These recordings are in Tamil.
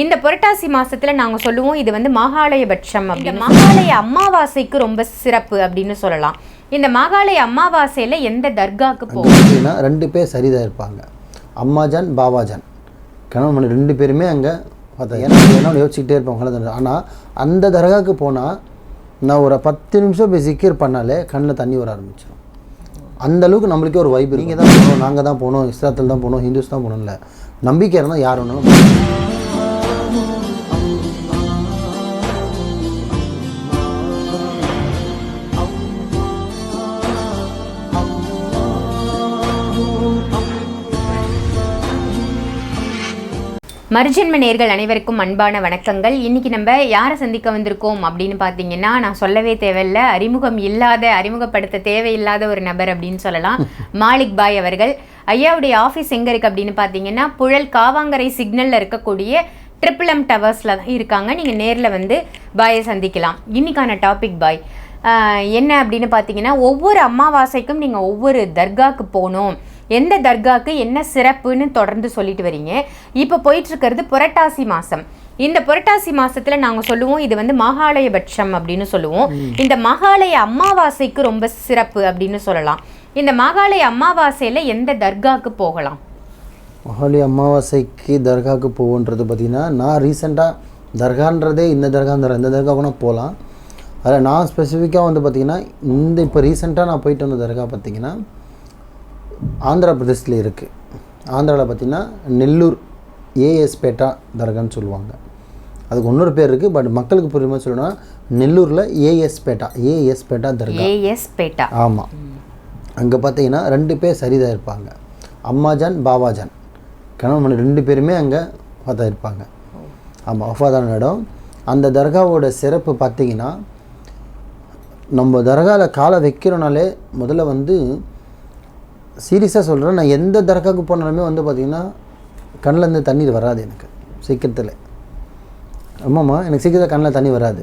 இந்த புரட்டாசி மாசத்துல நாங்க சொல்லுவோம் இது வந்து மாகாளயபட்சம் அப்படின்னு. மாகாளய அமாவாசைக்கு ரொம்ப சிறப்பு அப்படின்னு சொல்லலாம். இந்த மாகாளய அமாவாசையில எந்த தர்காக்கு போகும் ரெண்டு பேர் சரிதான் இருப்பாங்க. அம்மாஜான் பாபாஜான். கணவன் மனைவி ரெண்டு பேருமே அங்கே பார்த்தா ஏன்னா என்ன யோசிச்சுக்கிட்டே இருப்பாங்க ஆனால் அந்த தர்காவுக்கு போனால் நான் ஒரு பத்து நிமிஷம் போய் சிக்கர் பண்ணாலே கண்ணில் தண்ணி வர ஆரம்பிச்சிடும் அந்த அளவுக்கு நம்மளுக்கே ஒரு வைப் நீங்கள் தான் போகணும். நாங்கள் தான் போகணும் இஸ்லாத்தில் தான் போகணும் ஹிந்துஸ் தான் போகணும் இல்லை நம்பிக்கை இருந்தால் யார் வேணாலும் மர்ஜன்ம நேர்கள் அனைவருக்கும் அன்பான வணக்கங்கள். இன்னைக்கு நம்ம யாரை சந்திக்க வந்திருக்கோம் அப்படின்னு பார்த்தீங்கன்னா நான் சொல்லவே தேவையில்ல. அறிமுகம் இல்லாத அறிமுகப்படுத்த தேவையில்லாத ஒரு நபர் அப்படின்னு சொல்லலாம். மாலிக் பாய் அவர்கள். ஐயாவுடைய ஆஃபீஸ் எங்கே இருக்குது அப்படின்னு பார்த்தீங்கன்னா புழல் காவாங்கரை சிக்னலில் இருக்கக்கூடிய ட்ரிபிள் எம் டவர்ஸில் தான் இருக்காங்க. நீங்கள் நேரில் வந்து பாயை சந்திக்கலாம். இன்னைக்கான டாபிக் பாய். என்ன அப்படின்னு பார்த்தீங்கன்னா ஒவ்வொரு அமாவாசைக்கும் நீங்கள் ஒவ்வொரு தர்காக்கு போகணும். எந்த தர்காக்கு என்ன சிறப்புன்னு தொடர்ந்து சொல்லிட்டு வரீங்க. இப்போ போயிட்டு இருக்கிறது புரட்டாசி மாசம். இந்த புரட்டாசி மாசத்துல நாங்க சொல்லுவோம் இது வந்து மாகாளயபட்சம் அப்படின்னு சொல்லுவோம். இந்த மகாலய அமாவாசைக்கு ரொம்ப சிறப்பு அப்படின்னு சொல்லலாம். இந்த மகாலய அமாவாசையில எந்த தர்காக்கு போகலாம்? மகாலி அமாவாசைக்கு தர்காவுக்கு போகுன்றது பார்த்திங்கன்னா நான் ரீசெண்டாக தர்கான்றதே இந்த தர்கான்ற இந்த தர்கா கூட போகலாம். அதில் நான் ஸ்பெசிஃபிக்காக வந்து பார்த்திங்கன்னா இந்த இப்போ ரீசெண்டாக நான் போயிட்டு வந்த தர்கா பார்த்திங்கன்னா ஆந்திரா பிரதேசத்தில் இருக்குது ஆந்திராவில் பார்த்திங்கன்னா நெல்லூர் ஏஎஸ்பேட்டா தர்கான்னு சொல்லுவாங்க. அதுக்கு இன்னொரு பேர் இருக்குது பட் மக்களுக்கு புரியுற மாதிரி சொல்லணும்னா நெல்லூரில் ஏஎஸ்பேட்டா ஏஎஸ்பேட்டா தர்கா. ஏஎஸ் பேட்டா. ஆமாம் அங்கே பார்த்தீங்கன்னா ரெண்டு பேர் சரிதான் இருப்பாங்க. அம்மாஜான் பாபாஜான். கணவன் மனைவி ரெண்டு பேருமே அங்கே பார்த்தா இருப்பாங்க. ஆமாம் வஃபாதான இடம். அந்த தர்காவோட சிறப்பு பார்த்தீங்கன்னா நம்ம தர்காவில் காலை வைக்கிறோனாலே முதல்ல வந்து சீரியஸாக சொல்கிறேன் நான் எந்த தர்காவுக்கு போனாலுமே வந்து பார்த்திங்கன்னா கண்ணிலேருந்து தண்ணீர் வராது எனக்கு சீக்கிரத்தில். ஆமாம்மா எனக்கு சீக்கிரத்தில் கண்ணில் தண்ணி வராது.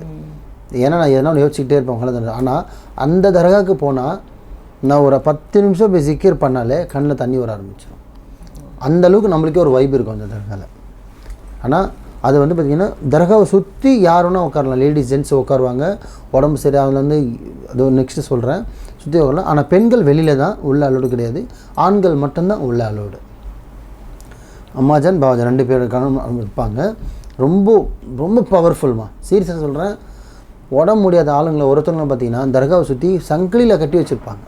ஏன்னா நான் எதனா யோசிச்சுக்கிட்டே இருப்பேன் கண்ணில் ஆனால் அந்த தர்காவுக்கு போனால் நான் ஒரு பத்து நிமிஷம் போய் சிக்கர் பண்ணாலே கண்ணில் தண்ணி வர ஆரம்பிச்சிடும் அந்த அளவுக்கு நம்மளுக்கே ஒரு வைப் இருக்கும் அந்த தர்காவில் ஆனால் அது வந்து பார்த்திங்கன்னா தர்காவை சுற்றி யாருன்னா உட்காரலாம். லேடிஸ் ஜென்ட்ஸ் உட்காருவாங்க. உடம்பு சரி அதில் வந்து அது நெக்ஸ்ட்டு சொல்கிறேன் சுற்றி வரலாம் ஆனால் பெண்கள் வெளியில் தான் உள்ள அலோடு கிடையாது. ஆண்கள் மட்டும்தான் உள்ள அலோடு அம்மாஜான் பாபாஜான் ரெண்டு பேர் கணவன் இருப்பாங்க. ரொம்ப ரொம்ப பவர்ஃபுல்மா சீரியஸாக சொல்கிறேன் உடம்பு முடியாத ஆளுங்களை ஒருத்தவங்களும் பார்த்தீங்கன்னா தர்காவை சுற்றி சங்கிலியில் கட்டி வச்சுருப்பாங்க.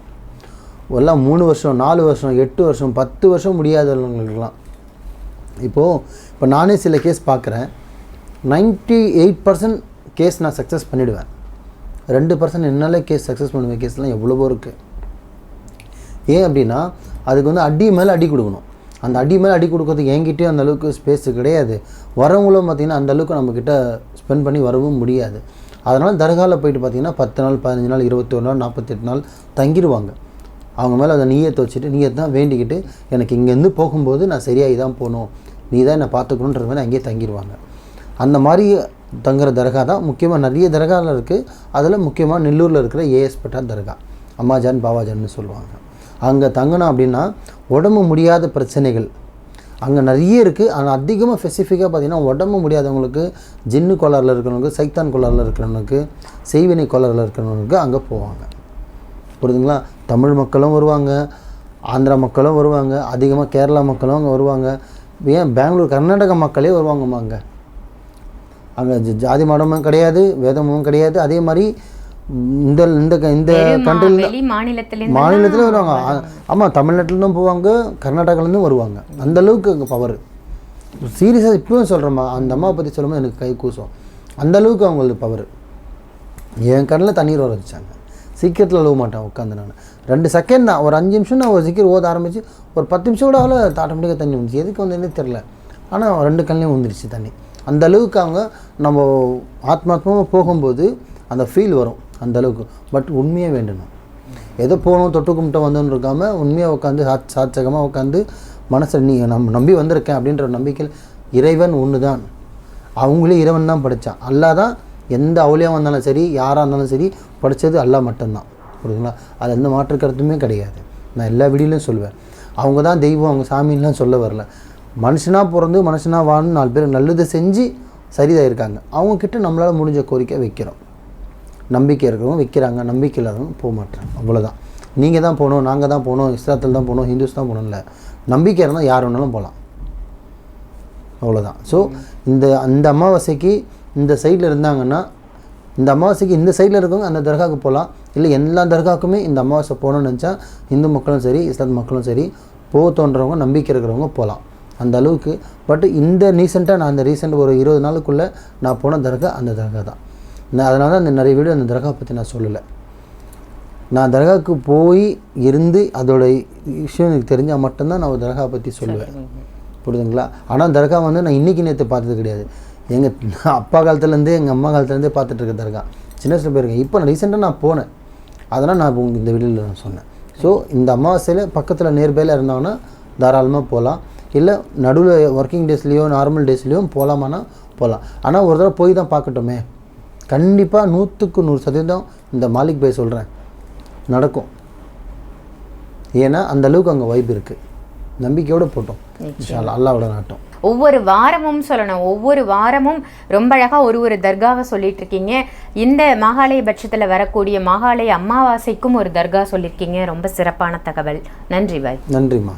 எல்லாம் மூணு வருஷம் நாலு வருஷம் எட்டு வருஷம் பத்து வருஷம் முடியாதவங்களுக்கெல்லாம். இப்போது இப்போ நானே சில கேஸ் பார்க்குறேன். 98% எயிட் பர்சன்ட் கேஸ் நான் சக்ஸஸ் பண்ணிவிடுவேன் ரெண்டு பர்சன்ட் என்னால் கேஸ் சக்ஸஸ் பண்ணுவேன் கேஸ்லாம் எவ்வளவோ இருக்குது ஏன் அப்படின்னா அதுக்கு வந்து அடி மேலே அடி கொடுக்கணும். அந்த அடி மேலே அடி கொடுக்கறதுக்கு என்கிட்டயும் அந்தளவுக்கு ஸ்பேஸு ஸ்பேஸ் கிடையாது. வரவங்களும் பார்த்திங்கன்னா அந்தளவுக்கு நம்மக்கிட்ட ஸ்பெண்ட் பண்ணி வரவும் முடியாது. அதனால் தர்காவில் போயிட்டு பார்த்திங்கன்னா பத்து நாள் பதினஞ்சு நாள் இருபத்தொரு நாள் நாற்பத்தெட்டு நாள் தங்கிடுவாங்க அவங்க மேலே அதை நீயத்தை வச்சுட்டு நீயத்தை தான் வேண்டிக்கிட்டு எனக்கு இங்கேருந்து போகும்போது நான் சரியாகி தான் போகணும். நீ தான் என்னை பார்த்துக்கணுன்ற மாதிரி அங்கேயே தங்கிடுவாங்க அந்த மாதிரி தங்குற தர்கா தான். முக்கியமாக நிறைய தர்காவில் இருக்குது அதில் முக்கியமாக நெல்லூரில் இருக்கிற ஏஎஸ் பட்டா தர்கா. அம்மாஜான் பாபாஜான்னு சொல்லுவாங்க. அங்கே தங்கினோம் அப்படின்னா உடம்பு முடியாத பிரச்சனைகள். அங்கே நிறைய இருக்குது ஆனால் அதிகமாக ஸ்பெசிஃபிக்காக பார்த்தீங்கன்னா உடம்பு முடியாதவங்களுக்கு ஜின்னு கோளாறில் இருக்கிறவங்களுக்கு சைத்தான் கோளாறில் இருக்கிறவங்களுக்கு செய்வினை கோளாறில் இருக்கிறவங்களுக்கு அங்கே போவாங்க. புரியுதுங்களா? தமிழ் மக்களும் வருவாங்க ஆந்திரா மக்களும் வருவாங்க அதிகமாக கேரளா மக்களும் அங்கே வருவாங்க. ஏன்? பெங்களூர் கர்நாடக மக்களே வருவாங்கம்மா அங்கே. அங்கே ஜாதி மதமும் கிடையாது வேதமும் கிடையாது. அதே மாதிரி இந்த இந்த இந்த கண்ட்ரியில் மாநிலத்தில் வருவாங்க. ஆமாம் தமிழ்நாட்டிலேருந்தும் போவாங்க கர்நாடகாலேருந்தும் வருவாங்க. அந்த அளவுக்கு அங்கே பவர் சீரியஸாக இப்பவும் சொல்கிறேம்மா அந்த அம்மாவை பற்றி சொல்லும்போது எனக்கு கை கூசும். அந்த அளவுக்கு அவங்களுக்கு பவர் என் கண்ணில் தண்ணீர் வர வச்சாங்க. சீக்கிரத்தில் அழுவ மாட்டேன் உட்காந்து நான். ரெண்டு செகண்ட் தான் ஒரு அஞ்சு நிமிஷம் நான் ஒரு சீக்கிரம் ஓத ஆரம்பிச்சு ஒரு பத்து நிமிஷம் கூட அவ்வளோ ஆட்டோமேட்டிக்காக தண்ணி வந்துச்சு. எதுக்கு வந்ததுன்னே தெரில ஆனால் ரெண்டு கண்ணிலையும் வந்துருச்சு தண்ணி. அந்த அளவுக்கு அவங்க நம்ம ஆத்மாத்மாவாக போகும்போது அந்த ஃபீல் வரும் அந்த அளவுக்கு பட் உண்மையாக வேண்டணும். எதோ போகணும் தொட்டு கும்பிட்டு வந்தோன்னு இருக்காமல் உண்மையாக உட்காந்து சாத் சாட்சகமாக உட்காந்து மனசை நீ நம் நம்பி வந்திருக்கேன் அப்படின்ற ஒரு நம்பிக்கையில் இறைவன் ஒன்று தான் அவங்களே இறைவன் தான் படித்தான் அல்லா தான் எந்த அவளியாக வந்தாலும் சரி யாராக இருந்தாலும் சரி படித்தது அல்லாஹ் மட்டும்தான். புரியுதுங்களா? அது எந்த மாற்று கருத்துமே கிடையாது. நான் எல்லா வீடியோலையும் சொல்லுவேன் அவங்க தான் தெய்வம் அவங்க சாமின்லாம் சொல்ல வரல. மனுஷனாக பிறந்து மனுஷனாக வாழ்ந்து நாலு பேர் நல்லது செஞ்சு சரிதாக இருக்காங்க அவங்கக்கிட்ட நம்மளால் முடிஞ்ச கோரிக்கை வைக்கிறோம். நம்பிக்கை இருக்கிறவங்க வைக்கிறாங்க நம்பிக்கை இல்லாதவங்க போக மாட்டாங்க அவ்வளோதான் நீங்கள் தான் போகணும் நாங்கள் தான் போகணும் இஸ்லாத்தில் தான் போகணும் ஹிந்துஸ் தான் போகணும்ல. நம்பிக்கை இருந்தால் யார் வேணாலும் போகலாம். அவ்வளோதான் ஸோ இந்த அந்த அமாவாசைக்கு இந்த சைடில் இருந்தாங்கன்னா இந்த அமாவாசைக்கு இந்த சைடில் இருக்கவங்க அந்த தர்காவுக்கு போகலாம். இல்லை எல்லா தர்காவுக்குமே இந்த அமாவாசை போகணும்னு நினச்சா இந்து மக்களும் சரி இஸ்லாத் மக்களும் சரி போக தோன்றவங்க நம்பிக்கை இருக்கிறவங்க போகலாம். அந்த அளவுக்கு பட் இந்த ரீசெண்டாக நான் அந்த ரீசெண்ட் ஒரு இருபது நாளுக்குள்ளே நான் போன தர்கா அந்த தர்கா தான். நான் அதனால தான் அந்த நிறைய வீடியோ அந்த தர்கா பற்றி நான் சொல்லலை. நான் தர்காவுக்கு போய் இருந்து அதோட விஷயம் எனக்கு தெரிஞ்சால் மட்டும்தான் நான் ஒரு தர்கா பற்றி சொல்லுவேன். புரியுதுங்களா? ஆனால் தர்கா வந்து நான் இன்றைக்கி நேற்று பார்த்தது கிடையாது. எங்கள் அப்பா காலத்துலேருந்தே எங்கள் அம்மா காலத்துலேருந்தே பார்த்துட்டு இருக்க தர்கா. சின்ன வயசுல போயிருக்கேன். இப்போ நான் ரீசெண்டாக நான் போனேன். அதனால் நான் உங்களுக்கு இந்த வீடியோவில் நான் சொன்னேன். ஸோ இந்த அமாவாசையில் பக்கத்தில் நியர்பையில் இருந்தாங்கன்னா தாராளமாக போகலாம் இல்லை நடுவில் ஒர்க்கிங் டேஸ்லேயோ நார்மல் டேஸ்லேயோ போகலாமான்னா போகலாம். ஆனால் ஒரு தடவை போய் தான் பார்க்கட்டுமே. கண்டிப்பாக நூற்றுக்கு நூறு சதவீதம் இந்த மாலிக் பை சொல்கிறேன் நடக்கும். ஏன்னா அந்த அளவுக்கு அங்கே வைப் இருக்குது நம்பிக்கையோடு போட்டோம். அல்லாஹ்வோட நாட்டம். ஒவ்வொரு வாரமும் சொல்லணும். ஒவ்வொரு வாரமும் ரொம்ப அழகா ஒரு ஒரு தர்காவை சொல்லிட்டு இருக்கீங்க. இந்த மாகாளய பட்சத்துல வரக்கூடிய மாகாளய அமாவாசைக்கும் ஒரு தர்கா சொல்லியிருக்கீங்க ரொம்ப சிறப்பான தகவல். நன்றி பாய். நன்றிம்மா.